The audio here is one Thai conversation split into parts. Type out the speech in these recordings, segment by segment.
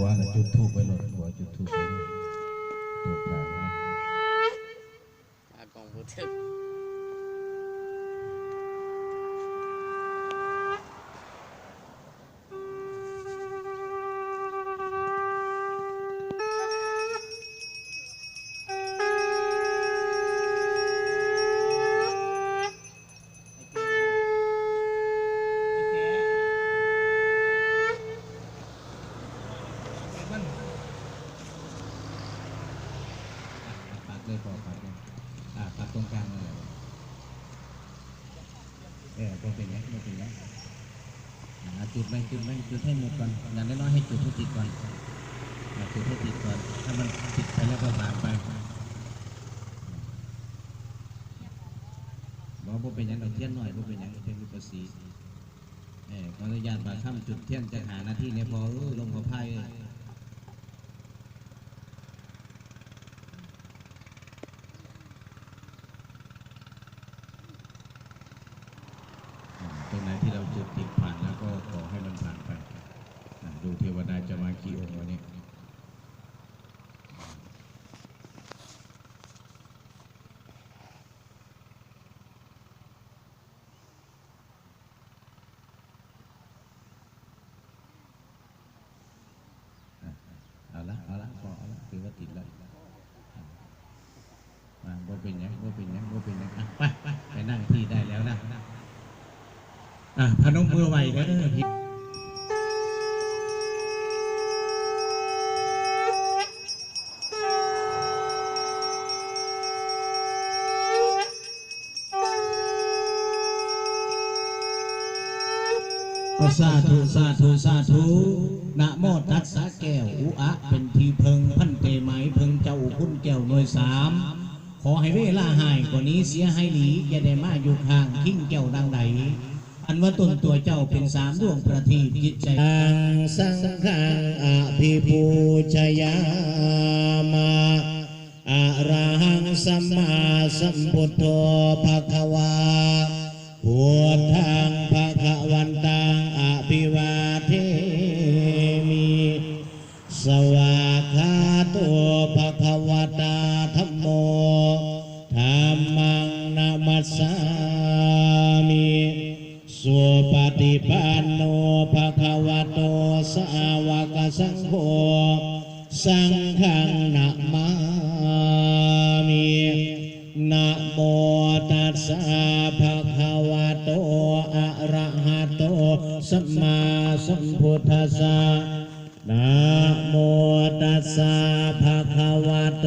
ผัวน่ะจุดธูปไปหลดผัวจุดธูป ออบ่เป็นไงบ่เป็นไงจุดไหมจุดไหมจุดให้หมดก่อนอย่างน้อยๆให้จุดให้ติดก่อนจุดให้ติดก่อน ถ้ามันติดไปแล้วก็ผ่านไปบอกว่าเป็นยังเราเทียนหน่อยว่าเป็นยังเทียนรูปสีเออขออนุญาตปาข้ามจุดเทียนจะหาหน้าที่เนี่ยพอลงขอไพ่ตรงไหนที่เราจุดติดผ่านแล้วก็ขอให้มันผ่านไปอ่าดูเทวดาจะมากี่องค์วันนี้ เอาละเอาละพอเอาละ ถือว่าติดแล้วมาบ่เป็นหยังบ่เป็นหยังบ่เป็นหยังอะไปไปไปนั่งที่ได้แล้วนะอะพนมมือไหวเด้อพี่สาธุ สาธุ สาธุนะโมตัสสะแก้วอุอะ เป็นทีเพิงพัน แก้วหน่วยสามขอให้เวลาหายกว่านี้เสียให้หลีอย่าได้มาอยู่ข้างขิ้งแก้วดังใดอันว่าตนตัวเจ้าเป็นสามดวงประทีปจิตใจสังฆังอภิปูชยามาอะระหังสัมมาสัมพุทโธภะคะวาพุท มังนามัสสามิสุปฏิปันโนภะคะวะโตสาวกสังโฆสังฆังนะมามินะโมตัสสะภะคะวะโตอะระหะโตสัมมาสัมพุทธัสสะนะโมตัสสะภะคะวะโต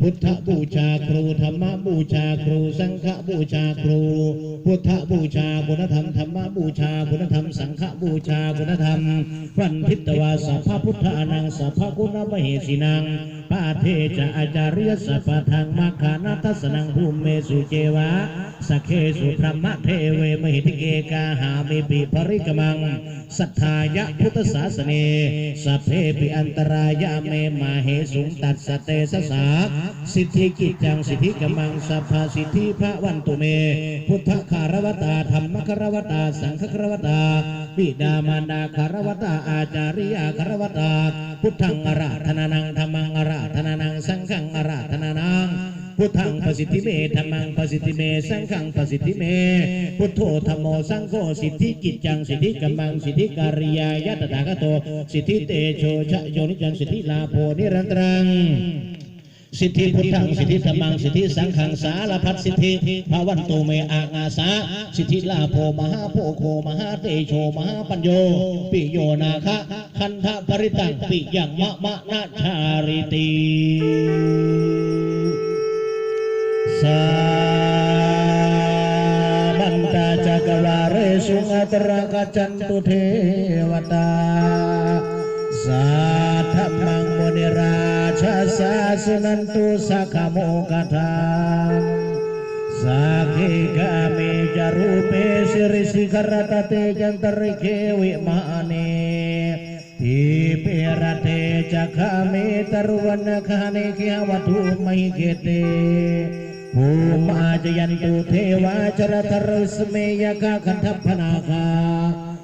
พุทธบูชาครูธรรมบูชาครู สังฆบูชาครู พุทธบูชาคุณธรรมธรรมบูชาคุณธรรม สังฆบูชาคุณธรรมฟันทิตวาสัพพพุทธานังสัพพกุณมเหสีนังปาเทจะอาจาริยสัพพทังมัคคานาทัสนังภูมิเมสุเจวะสกเคสุพรหมเทเวมหิติเกกาหามิปิภริกมังสัทธายะพุทธศาสเนสัพเพปิอันตรายะเมมาเหสุงตัดสเตสสาสิทธิกิจจังสิทธิกมังสัพพสิทธิพระวันตุเม พุทธคารวตาธรรมคารวตา สังฆคารวตาปิดามารดาคารวตาอาจาริยาคารวตา พุทธังอราธนานังธรรมังอราธนานัง สังฆังอราธนานังพุทธังประสิทธิเมธรรมังประสิทธิเม สังฆังประสิทธิเม พุทโธธรรมโมสังโฆสิทธิกิจจังสิทธิกัมมังสิทธิการิยายะตถาคโต สิทธิเตโชชะโยนิจังสิทธิลาโภนิรันตรัง สิทธิพุทธังสิทธิธรรมังสิทธิสังขังสารพัดสิทธิภาวันตุเมอางาสาสิทธิลาโภมหาโพโคมหาเตโชมหาปัญโยปิโยนาคะคันธปริตังปิยังมะมะนาชาริติสาบันตาจักวาเรสุงตระกจันตุเทวตาสาธมังมุนิรา jasa sinentu sakamu kadang. Saki kami jarupi siri sikaratate jantar kewi mani Dipirate jagami teruan negani kiawadu maikete Umajian tu dewa jara terus meyaka panaka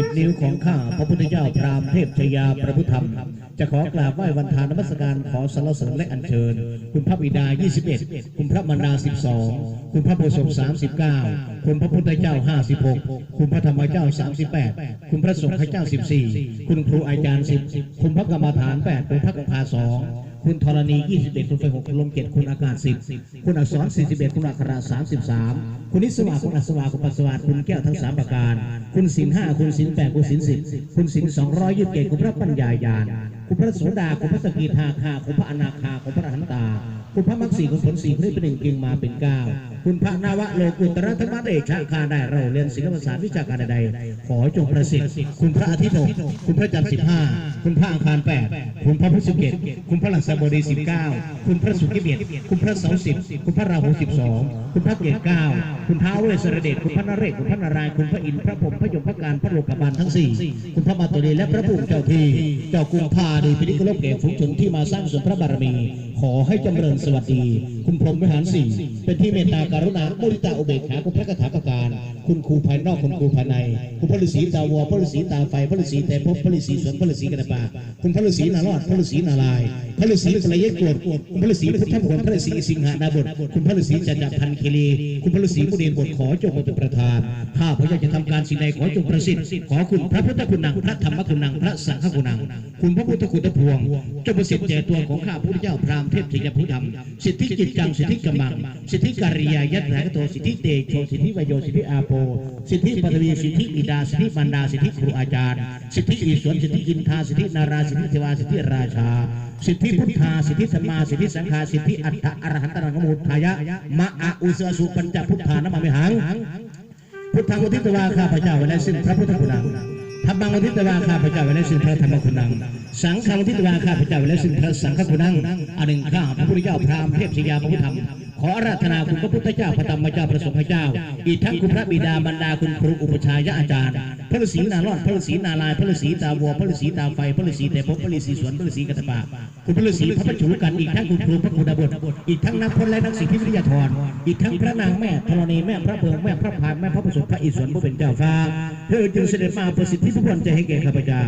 สิบนิ้วของข้าพระพุทธเจ้าพราหมณ์เทพชยาประพุทธธรรม จะขอกราบไหว้วันทานนมัสการขอสรรเสริญและอัญเชิญ คุณพระบิดา 21 คุณพระมารดา12 คุณพระโพธิ์ศพ39คุณพระพุทธเจ้า 56 คุณพระธรรมเจ้า 38 คุณพระสงฆ์เจ้า 14 คุณครูอาจารย์ 10 คุณพระกรรมฐาน 8 คุณพระกรรมภาสอง คุณธรณี 21 คุณไฟ6คุณลมเกตคุณอากาศ 10 คุณอักษร 41 คุณอักขระ33 คุณนิสวาคุณอัศวาคุณปัสวาคุณแก้วทั้ง 3 ประการ คุณศิลห้าคุณศิลแปดคุณศิลสิบคุณศิลสองร้อยยี่สิบเจ็ดคุณพระปัญญายาน คุณพระโสดาคุณพระสกีทาคาคุณพระอนาคาคุณพระอรหันตา คุณพระมักสีคุณผลสีคุณได้เป็นหนึ่งจึงมาเป็นเก้าคุณพระนาวะโลกุตระธรรมะเดชะคาได้เราเรียนศิลปศาสตร์วิชาการใดๆขอจงประสิทธิ์คุณพระอาทิตย์หกคุณพระจันทร์สิบห้าคุณพระอังคารแปดคุณพระพฤหัสเกตคุณพระหลักษบดีสิบเก้าคุณพระสุกิเบียดคุณพระเสาสิบคุณพระราหูสิบสองคุณพระเกตเก้าคุณท้าวเวสรเดชคุณพระนเรศคุณพระนารายณ์คุณพระอินทร์พระพรหมพระยมพระการพระโลกบาลทั้งสี่คุณพระมาตุลีและพระภูมิเจ้าที่เจ้ากุมภาดีพินิจโลกเกศฝูงชนที่มาสร้างส่วนพระบารมี ขอให้จำเริญสวัสดี คุณพรหมวิหารสี่เป็นที่เมตตากรุณามุทิตาอุเบกขาคุณพระคาถาประการ คุณครูภายนอกคุณครูภายใน คุณพระฤาษีตาวัวพระฤาษีตาไฟพระฤาษีแต่พบพระฤาษีสวนพระฤาษีกระปาคุณพระฤาษีนารอดพระฤาษีนาลายพระฤาษีปลายกวดคุณพระฤาษีพุทธมงคลพระฤาษีสิงหานาบทคุณพระฤาษีจันทพันคีรีคุณพระฤาษีมุนีบทขอจงเป็นประธานข้าพระเจ้าจะทำการสิ่งใดขอจงประสิทธิ์ขอคุณพระพุทธคุณนังพระธรรมคุณนังพระสังฆคุณนังคุณพระพุทธคุณพวงจงประสิทธิ์แก่ตัวของข้าพระพุทธเจ้าพราหมณ์เทพชยพุทธธรรมสิทธิจิตจังสิทธิกำมังสิทธิการิยายัตถากโตสิทธิเตโชสิทธิวโยสิทธิอาโป สิทธิปฐวีสิทธิอิดาสิทธิมันดาสิทธิครูอาจารย์ สิทธิอีสวนสิทธิอินทาสิทธินาราสิทธิเทวาสิทธิราชา สิทธิพุทธาสิทธิสมมาสิทธิสังฆาสิทธิอัตถะอรหันตรังมุทายะมะอาอุสสุปัญจพุทธานะมามิหังพุทธังอุทิตวาข้าพเจ้าไว้ในสิ้นพระพุทธคุณัง ธรรมังทิตวาข้าพเจ้าไว้ในสิ้นพระธรรมคุณัง สังฆังทิตวาข้าพเจ้าไว้ในสิ้นพระสังฆคุณังอันหนึ่งข้าพระพุทธเจ้าพราหมณ์เทพชยาพระพุทธธรรม ขออาราธนาคุณพระพุทธเจ้าพระธรรมเจ้าพระสงฆ์เจ้า อีกทั้งคุณพระบิดาบรรดาคุณครูอุปชายะอาจารย์ พระฤาษีนารอดพระฤาษีนาลายพระฤาษีตาวัวพระฤาษีตาไฟพระฤาษีแต่พบพระฤาษีสวนพระฤาษีกัตปาคุณพระฤาษีพระปัจจุกันอีกทั้งคุณครูพระคุณบดอีกทั้งนักพลและนักศิษย์วิทยาธรอีกทั้งพระนางแม่ธรณีแม่พระเพิงแม่พระพายแม่พระประสบพระอิศวรผู้เป็นเจ้าฟ้าเธอจึงเสด็จมาประสิทธิพุทธใจให้แก่ข้าพเจ้า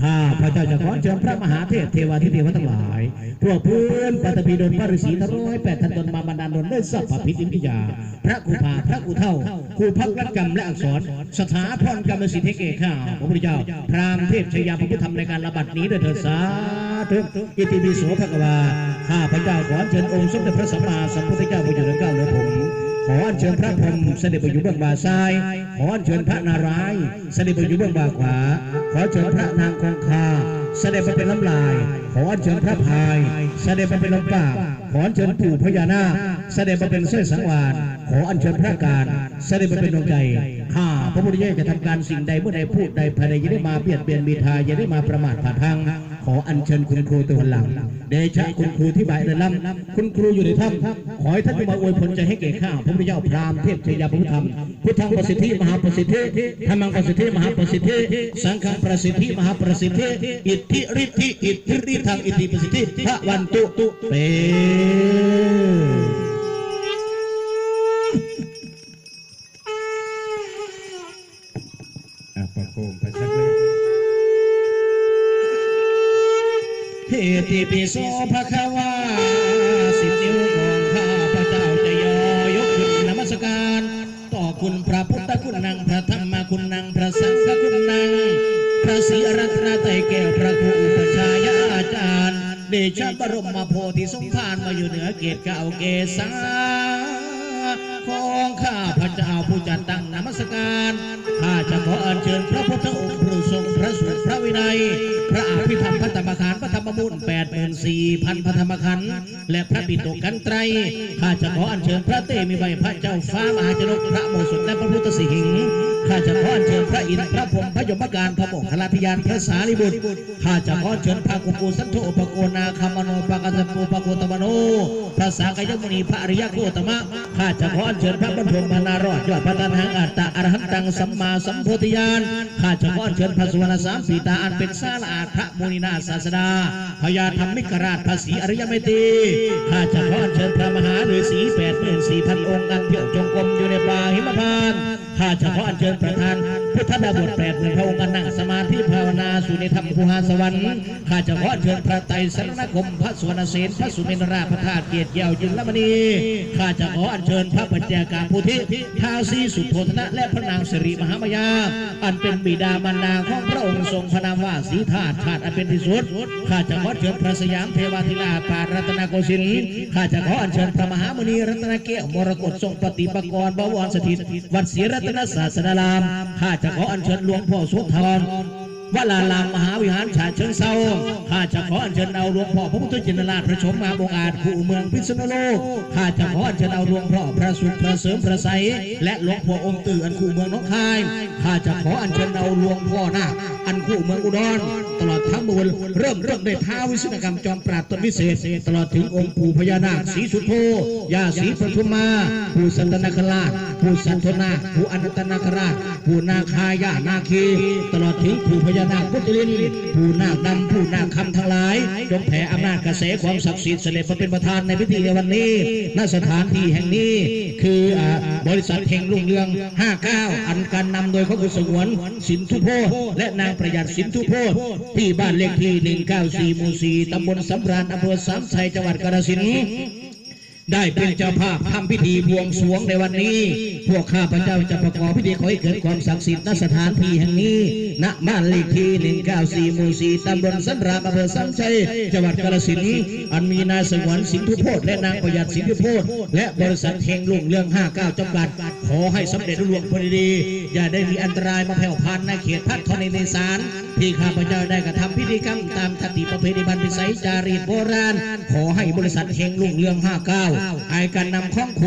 ข้าพระเจ้าจะขอเชิญพระมหาเทพเทวาธิเทวทั้งหลายพวกเพื่อนปัตตภีดลพระฤาษีทั้งร้อยแปดทันตนมาบรรดาลดลด้วยสัพพพิธิมิยา พระกุภาพระกุเท่าครูพักรักกรรมและอักษร สถาพรกรรมสิทธิเกข้าพระพุทธเจ้า พรามเทพชยาพระพุทธธรรมในการระบัดนี้ด้วยเถิดสาธุอิติปิโสภควาข้าพระเจ้าขอเชิญองค์สมเด็จพระสัมมาสัมพุทธเจ้าผู้อยู่ในเก้าเหนือผม ขออัญเชิญพระพรหมเสด็จไปอยู่เบื้องบ่าซ้าย ขออัญเชิญพระนารายณ์เสด็จไปอยู่เบื้องบ่าขวา ขอเชิญพระนางคงคา เสด็จไปเป็นลำลาย ขออัญเชิญพระพาย เสด็จไปเป็นลำปากขออัญเชิญปู่พญานาค เสด็จไปเป็นเส้นสังวานขออัญเชิญพระการ เสด็จไปเป็นดวงใจข้าพระพุทธเจ้าจะทำการสิ่งใดเมื่อใดพูดใดภายใดอย่าได้มาเบียดเบียนมีทายอย่าได้มาประมาทผ่าทาง ขออัญเชิญคุณครูตัวหลังเดชะคุณครูที่บ่ายเดินลำคุณครูอยู่ในถ้ำขอให้ท่านจงมาอวยผลใจให้แก่ข้าพระพุทธเจ้าพราหมณ์เทพชยาพุทธรรมพุทธังประสิทธิมหาประสิทธิธรรมังประสิทธิมหาประสิทธิสังฆังประสิทธิมหาประสิทธิอิทธิฤทธิอิทธิฤทธังอิทธิประสิทธิพระวันตุตุเตอะประโคมพระชักเลย เทติปิโสภควาสิบนิ้วของข้าพระเจ้าจะยอยกขึ้นนมัสการ ต่อคุณพระพุทธคุณนางพระธรรมคุณนางพระสังฆคุณนางพระศรีรัตนไตรแก้วพระครูอุปชายาอาจารย์เดชะบรมโพธิสมภารมาอยู่เหนือเกศเก่าเกศา ของข้าพระเจ้าผู้จัดตั้งนมัสการข้าจะขออัญเชิญพระพุทธองค์ผู้ทรงพระสุขพระวินัย พระอภิธรรมพระธรรมคารพระธรรมธรรมมูลแปดหมื่นสี่พันพระธรรมขันธ์และพระปิฎกกันไตรข้าจะขออัญเชิญพระเตมีใบพระเจ้าฟ้ามหาจนกพระโมสุและพระพุทธสิหิงค์ ข้าจะขออัญเชิญพระอินทร์พระพรหมพระยมการพระโมกขลาธิยานพระสารีบุตรข้าจะขออัญเชิญพระกุมปูสันโธปโกนาคามโนปะกัสสปูปะโกตมโนพระสากยมุนีพระอริยโคตมะข้าจะขออัญเชิญพระบรมพรมนารอดยอดพระตันหังอัตตะอรหันตังสัมมาสัมโพธิญาณข้าจะขออัญเชิญพระสุวรรณสามสีตาอันเป็นสาลาพระมุนีนาศาสดาพญาธรรมิกราชพระศรีอริยเมตีข้าจะขออัญเชิญพระมหาฤาษีแปดหมื่นสี่พันองค์อันเที่ยวจงกร ข้าจะขออัญเชิญประธาน พุทธดาบทแปดหมื่นพระองค์นั่งสมาธิภาวนาสู่ในธรรมภูหาสวรรค์ข้าจะขอเชิญพระไตรสรณคมพระสุวรรณเสนพระสุเมนราพระธาตุเกียรติเยี่ยวจุลมณีข้าจะขออัญเชิญพระปัญญาการพุทธิท้าวสีสุโธธนะและพระนางสิริมหามายา อันเป็นบิดามารดาของพระองค์ทรงพระนามว่าสีธาตุชาติอันเป็นที่สุดข้าจะขอเชิญพระสยามเทวาธิราชปารัตนโกสินทร์ข้าจะขออัญเชิญพระมหามุนีรัตนเกศมรกตทรงปฏิปกรณ์บวรสถิตวัดศรีรัตนศาสนารามข้าจะขออัญเชิญหลวงพ่อโสธร วลาลามมหาวิหารฉาเชิงเซาข้าจะขออัญเชิญเอาหลวงพ่อพระพุทธจินราชพระชมมาบงอาจคู่เมืองพิษณุโลกข้าจะขออัญเชิญเอาหลวงพ่อพระสุขพระเสริมพระไสและหลวงพ่อองค์ตื่ออันคู่เมืองน้องคายข้าจะขออัญเชิญเอาหลวงพ่อนาคอันคู่เมืองอุดร ตลอดทั้งมวลเริ่มเริ่มด้วยท้าววิศนกรรมจอมปราบตนวิเศษ ตลอดถึงองค์ปู่พญานาคสีสุโธยาสีปทุมมาปู่สันตนาคราชปู่สันทนาคปู่อนันตนาคราชปู่นาคายานาคีตลอดถึงปู่พญานาคพุทธลินผู้นาคดำผู้นาคคำทั้งหลายจงแผ่อำนาจกระแสความศักดิ์สิทธิ์เสด็จมาเป็นประธานในพิธีในวันนี้ณสถานที่แห่งนี้ คือบริษัทแห่งรุ่งเรือง 59 อันการนำโดยเขาคือสงวนสินทุโพธและนางประหยัดสินทุโพธที่บ้านเลขที่ 194 หมู่ 4 ตำบลสำราญอำเภอสามชัยจังหวัดกาฬสินธุ์ ได้เป็นเจ้าภาพทำพิธีบวงสรวงในวันนี้ พวกข้าพเจ้าจะประกอบพิธีขอให้เกิดความศักดิ์สิทธิ์ณสถานที่แห่งนี้ ณบ้านเลขที่ 194 หมู่ 4 ตำบลสันรามอำเภอสันชัย จังหวัดกาฬสินธุ์อันมีนายสงวนสินทุโพธและนางประหยัดสินทุโพธและบริษัทเฮงลุงเรื่อง 59จำกัด ขอให้สำเร็จรุ่งเรืองพอดี อย่าได้มีอันตรายมาแผ่วพันในเขตพัฒน์ในในสารที่ข้าพเจ้าได้กระทำพิธีกรรมตามคติประเพณีบันพิสัยจารีตโบราณ ขอให้บริษัทเฮงลุ่งเรื่อง 59ไอการนำข้องคุณ